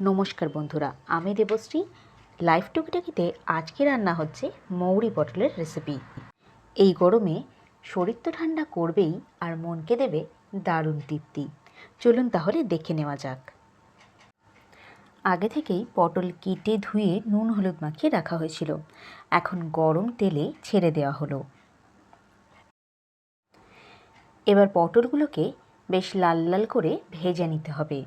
নমস্কার বন্ধুরা, আমি দেবশ্রী। লাইফ টুকিটাকিতে আজকে রান্না হচ্ছে মৌরি পটলের রেসিপি এই গরমে শরীর তো ঠান্ডা করবেই আর মনকে দেবে দারুণ তৃপ্তি। চলুন তাহলে দেখে নেওয়া যাক। আগে থেকেই পটল কেটে ধুয়ে নুন হলুদ মাখিয়ে রাখা হয়েছিল। এখন গরম তেলে ছেড়ে দেওয়া হলো। এবার পটলগুলোকে বেশ লাল লাল করে ভেজে নিতে হবে।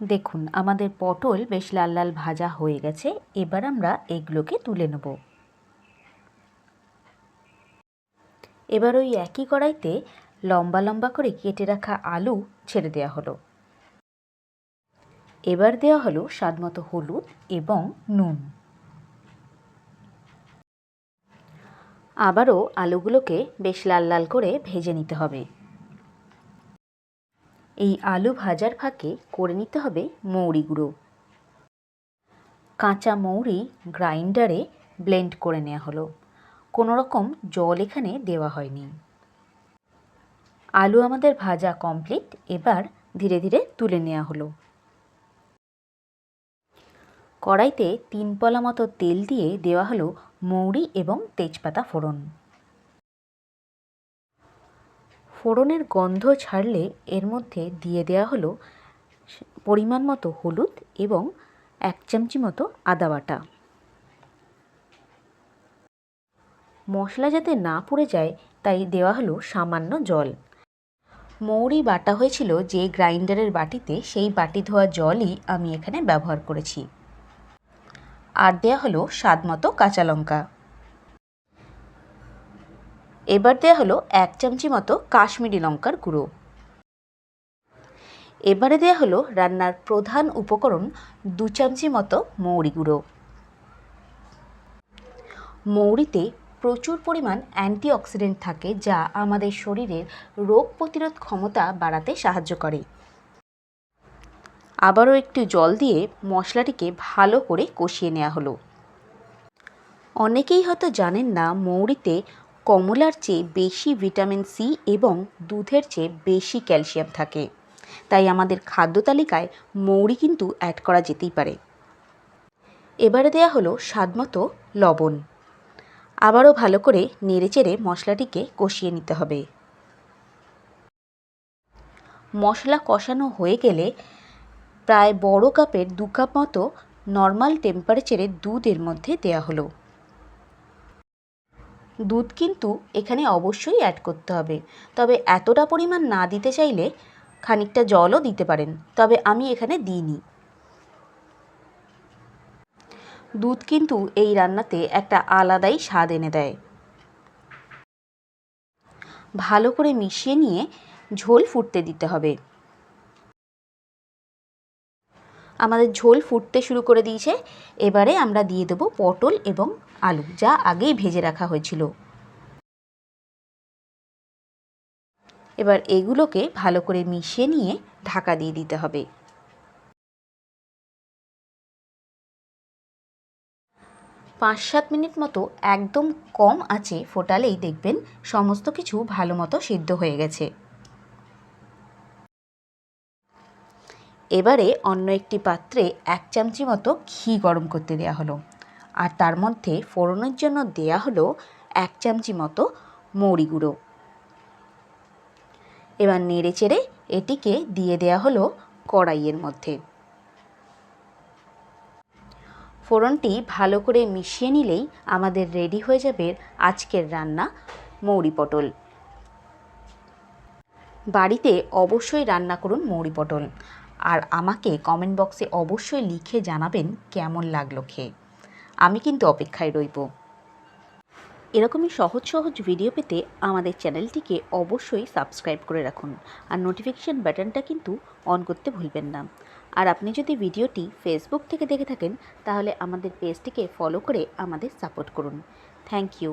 দেখুন, আমাদের পটল বেশ লাল লাল ভাজা হয়ে গেছে, এবার আমরা এগুলোকে তুলে নেব। এবার ওই একই কড়াইতে লম্বা লম্বা করে কেটে রাখা আলু ছেড়ে দেওয়া হলো। এবার দেওয়া হলো স্বাদমতো হলুদ এবং নুন। আবারও আলুগুলোকে বেশ লাল লাল করে ভেজে নিতে হবে। এই আলু ভাজার ফাঁকে করে নিতে হবে মৌরি গুঁড়ো। কাঁচা মৌরি গ্রাইন্ডারে ব্লেন্ড করে নেওয়া হলো। কোনো রকম জল এখানে দেওয়া হয়নি। আলু আমাদের ভাজা কমপ্লিট, এবার ধীরে ধীরে তুলে নেওয়া হলো। কড়াইতে তিন পলা মতো তেল দিয়ে দেওয়া হলো মৌরি এবং তেজপাতা ফোড়ন। ফোড়নের গন্ধ ছাড়লে এর মধ্যে দিয়ে দেওয়া হলো পরিমাণ মতো হলুদ এবং এক চামচি মতো আদা বাটা। মশলা যাতে না পুড়ে যায়, তাই দেওয়া হলো সামান্য জল। মৌরি বাটা হয়েছিল যে গ্রাইন্ডারের বাটিতে, সেই বাটি ধোয়া জলই আমি এখানে ব্যবহার করেছি। আর দেওয়া হলো স্বাদ মতো কাঁচা লঙ্কা। এবার দেওয়া হলো এক চামচি মতো কাশ্মীরি লঙ্কার গুঁড়ো। এবারে দেওয়া হলো রান্নার প্রধান উপকরণ দু চামচি মতো মৌরি গুঁড়ো। মৌরিতে প্রচুর পরিমাণ অ্যান্টিঅক্সিডেন্ট থাকে যা আমাদের শরীরের রোগ প্রতিরোধ ক্ষমতা বাড়াতে সাহায্য করে। আবারও একটু জল দিয়ে মশলাটিকে ভালো করে কষিয়ে নেওয়া হলো। অনেকেই হয়তো জানেন না মৌরিতে কমলার চেয়ে বেশি ভিটামিন সি এবং দুধের চেয়ে বেশি ক্যালসিয়াম থাকে। তাই আমাদের খাদ্য তালিকায় মৌরি কিন্তু অ্যাড করা যেতেই পারে। এবারে দেয়া হলো স্বাদমতো লবণ। আবারও ভালো করে নেড়েচেড়ে মশলাটিকে কষিয়ে নিতে হবে। মশলা কষানো হয়ে গেলে প্রায় বড় কাপের দু কাপ মতো নর্মাল টেম্পারেচারে দুধ এর মধ্যে দেওয়া হলো। দুধ কিন্তু এখানে অবশ্যই অ্যাড করতে হবে। তবে এতটা পরিমাণ না দিতে চাইলে খানিকটা জলও দিতে পারেন, তবে আমি এখানে দিইনি। দুধ কিন্তু এই রান্নাতে একটা আলাদাই স্বাদ এনে দেয়। ভালো করে মিশিয়ে নিয়ে ঝোল ফুটতে দিতে হবে। আমাদের ঝোল ফুটতে শুরু করে দিয়েছে। এবারে আমরা দিয়ে দেবো পটল এবং আলু, যা আগেই ভেজে রাখা হয়েছিল। এবার এগুলোকে ভালো করে মিশিয়ে নিয়ে ঢাকা দিয়ে দিতে হবে। পাঁচ সাত মিনিট মতো একদম কম আছে ফোটালেই দেখবেন সমস্ত কিছু ভালো মতো সিদ্ধ হয়ে গেছে। এবারে অন্য একটি পাত্রে এক চামচি মতো ঘি গরম করতে দেওয়া হলো। আর তার মধ্যে ফোড়নের জন্য দেয়া হলো এক চামচি মতো মৌরি গুঁড়ো। এবার নেড়ে চেড়ে এটিকে দিয়ে দেয়া হলো কড়াইয়ের মধ্যে। ফোড়নটি ভালো করে মিশিয়ে নিলেই আমাদের রেডি হয়ে যাবে আজকের রান্না মৌরি পটল। বাড়িতে অবশ্যই রান্না করুন মৌরি পটল। আর আমাকে কমেন্ট বক্সে অবশ্যই লিখে জানাবেন কেমন লাগল খেয়ে। আমি কিন্তু অপেক্ষায় রইব। এরকমই সহজ সহজ ভিডিও পেতে আমাদের চ্যানেলটিকে অবশ্যই সাবস্ক্রাইব করে রাখুন আর নোটিফিকেশান বাটনটা কিন্তু অন করতে ভুলবেন না। আর আপনি যদি ভিডিওটি ফেসবুক থেকে দেখে থাকেন, তাহলে আমাদের পেজটিকে ফলো করে আমাদের সাপোর্ট করুন। Thank you